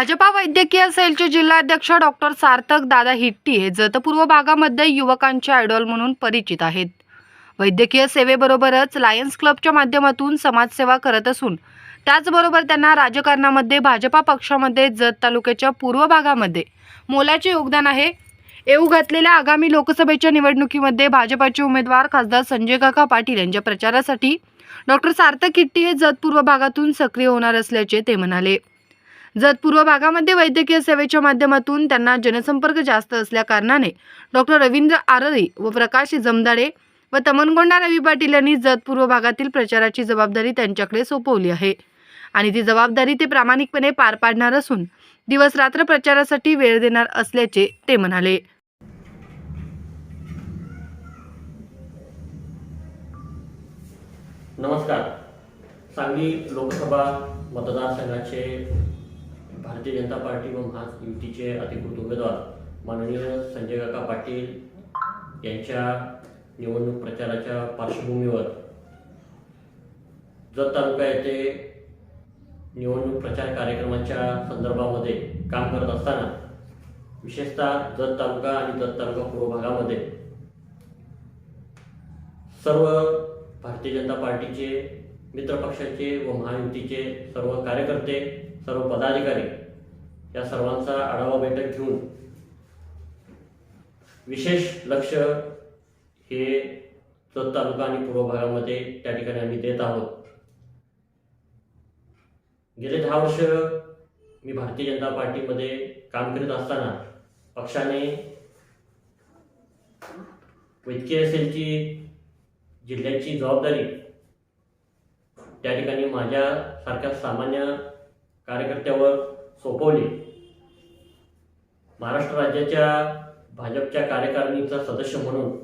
भाजपा वैद्यकीय सेलचे जिल्हाध्यक्ष डॉक्टर सार्थक दादा हिट्टी हे जतपूर्व भागामध्ये युवकांचे आयडॉल म्हणून परिचित आहेत. वैद्यकीय सेवेबरोबरच लायन्स क्लबच्या माध्यमातून समाजसेवा करत असून त्याचबरोबर त्यांना राजकारणामध्ये भाजपा पक्षामध्ये जत तालुक्याच्या पूर्व भागामध्ये मोलाचे योगदान आहे. येऊ घातलेल्या आगामी लोकसभेच्या निवडणुकीमध्ये भाजपाचे उमेदवार खासदार संजय काका पाटील यांच्या प्रचारासाठी डॉक्टर सार्थक हिट्टी हे जत पूर्व भागातून सक्रिय होणार असल्याचे ते म्हणाले. जत पूर्व भागामध्ये वैद्यकीय सेवेच्या माध्यमातून त्यांना जनसंपर्क जास्त असल्याकारणाने डॉक्टर रवींद्र आरळी व प्रकाश जमदाडे व तमनगोंडा रवी पाटील यांनी जत पूर्व भागातील प्रचाराची जबाबदारी त्यांच्याकडे सोपवली आहे. आणि ती जबाबदारी ते प्रामाणिकपणे पार पाडणार असून दिवस रात्र प्रचारासाठी वेळ देणार असल्याचे ते म्हणाले. नमस्कार. सांगली लोकसभा मतदारसंघाचे भारतीय जनता पार्टी व महायुतीचे अधिकृत उमेदवार माननीय संजय काका पाटील यांच्या निवडणूक प्रचाराच्या पार्श्वभूमीवर जत तालुका येथे निवडणूक प्रचार कार्यक्रमाच्या संदर्भामध्ये काम करत असताना विशेषतः जत तालुका आणि जत तालुका पूर्व भागामध्ये सर्व भारतीय जनता पार्टीचे मित्रपक्षाचे व महायुतीचे सर्व कार्यकर्ते सर्व पदाधिकारी या सर्वांचा आढावा बैठक घेऊन विशेष लक्ष हे जत तालुका आणि पूर्व भागामध्ये त्या ठिकाणी आम्ही देत आहोत. गेले दहा वर्ष मी भारतीय जनता पार्टीमध्ये काम करीत असताना पक्षाने वैद्यकीय सेलची जिल्ह्याची जबाबदारी त्या ठिकाणी माझ्यासारख्या सामान्य कार्यकर्त्यावर सोपवली. महाराष्ट्र राज्याच्या भाजपच्या कार्यकारिणीचा सदस्य म्हणून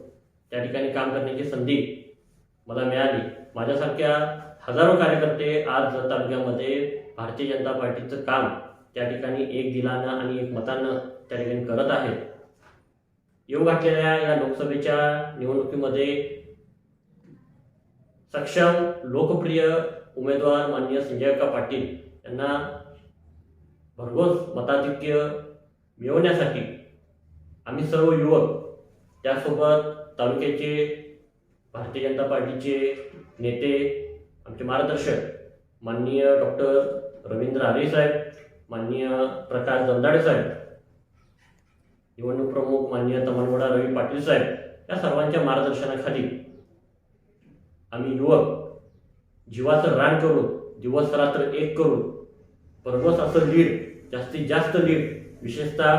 त्या ठिकाणी काम करण्याची संधी मला मिळाली. माझ्यासारख्या हजारो कार्यकर्ते आज जत तालुक्यामध्ये भारतीय जनता पार्टीचं काम त्या ठिकाणी एक दिलानं आणि एक मतानं त्या ठिकाणी करत आहेत. येऊ घातलेल्या या लोकसभेच्या निवडणुकीमध्ये सक्षम लोकप्रिय उमेदवार माननीय संजयका पाटील त्यांना भरघोस मताधिक्य मिळवण्यासाठी आम्ही सर्व युवक त्यासोबत तालुक्याचे भारतीय जनता पार्टीचे नेते आमचे मार्गदर्शक माननीय डॉक्टर रवींद्र आरे साहेब माननीय प्रकाश दंदाडे साहेब निवडणूक प्रमुख माननीय तमनगोडा रवी पाटील साहेब या सर्वांच्या मार्गदर्शनाखाली आम्ही युवक जीवाचं रान करून दिवस रात्र एक करून परवस असं लीड जास्तीत जास्त लीड विशेषतः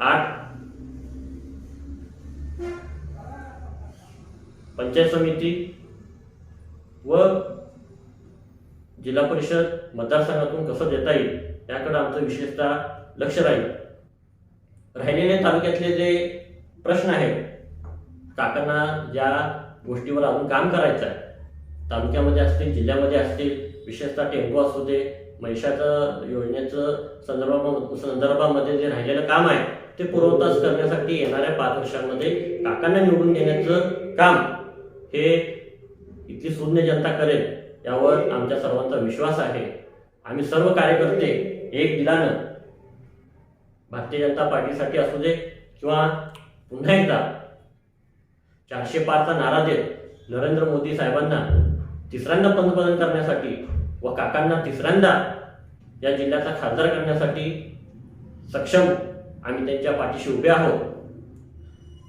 आठ पंचायत समिती व जिल्हा परिषद मतदारसंघातून कसं देता येईल याकडे आमचं विशेषतः लक्ष राहील. राहिलेले तालुक्यातले जे प्रश्न आहेत काकांना ज्या गोष्टीवर अजून काम करायचं आहे तालुक्यामध्ये असतील जिल्ह्यामध्ये असतील विशेषतः टेम्पो असू दे महिषाचं योजनेचं संदर्भा संदर्भामध्ये जे राहिलेलं काम आहे ते पूर्वतास करण्यासाठी येणाऱ्या पाच वर्षांमध्ये काकांना निवडून देण्याचं काम हे इथली शून्य जनता करेल यावर आमच्या सर्वांचा विश्वास आहे. आम्ही सर्व कार्यकर्ते एक दिलानं भारतीय जनता पार्टीसाठी असू दे किंवा पुन्हा एकदा चारशे पाचचा नारा देत नरेंद्र मोदी साहेबांना तिसऱ्यांदा पंतप्रधान करण्यासाठी व काकांना तिसऱ्यांदा या जिल्ह्याचा खासदार करण्यासाठी सक्षम आम्ही त्यांच्या पाठीशी उभे आहोत.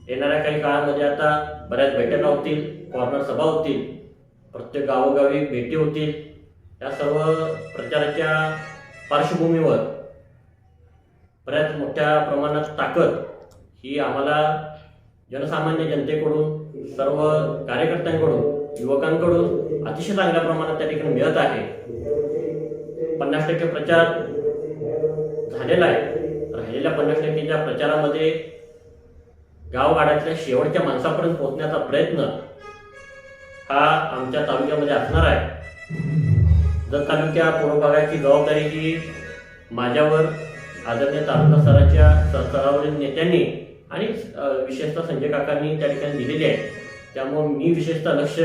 येणाऱ्या काही काळामध्ये आता बऱ्याच बैठका होतील कॉर्नर सभा होतील प्रत्येक गावोगावी भेटी होतील. या सर्व प्रचाराच्या पार्श्वभूमीवर बऱ्याच मोठ्या प्रमाणात ताकद ही आम्हाला जनसामान्य जनतेकडून सर्व कार्यकर्त्यांकडून युवकांकडून अतिशय चांगल्या प्रमाणात त्या ठिकाणी मिळत आहे. पन्नास टक्के प्रचार झालेला आहे. राहिलेल्या पन्नास टक्केच्या प्रचारामध्ये गावगाड्यातल्या शेवटच्या माणसापर्यंत पोहोचण्याचा प्रयत्न हा आमच्या तालुक्यामध्ये असणार आहे. जर तालुक्या पूर्व भागाची जबाबदारी ही माझ्यावर आदरणीय तालुका स्तराच्या स्तरावरील नेत्यांनी आणि विशेषतः संजय काकांनी त्या ठिकाणी दिलेली आहे. त्यामुळं मी विशेषतः लक्ष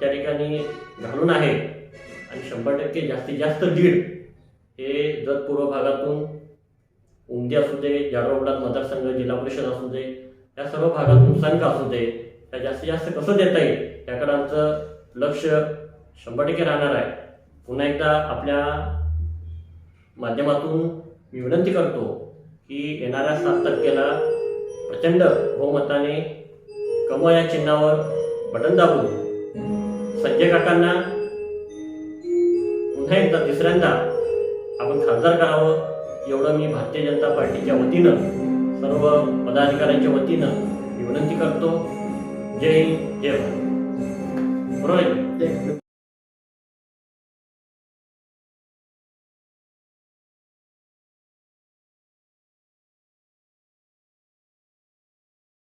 त्या ठिकाणी घालून आहे. आणि शंभर टक्के जास्तीत जास्त दीड हे जत पूर्व भागातून उमदी असू दे जाडवाबडात मतदारसंघ जिल्हा परिषद असू दे या सर्व भागातून संघ असू दे त्या जास्तीत जास्त कसं देता येईल याकडे आमचं लक्ष शंभर टक्के राहणार आहे. पुन्हा एकदा आपल्या माध्यमातून मी विनंती करतो की येणाऱ्या सात तारखेला प्रचंड बहुमताने कमळ या चिन्हावर बटन दाबून संजय काकांना पुन्हा एकदा तिसऱ्यांदा आपण खासदार करावं एवढं मी भारतीय जनता पार्टीच्या वतीनं सर्व पदाधिकाऱ्यांच्या वतीनं विनंती करतो. जय हिंद जय भारत. बरोबर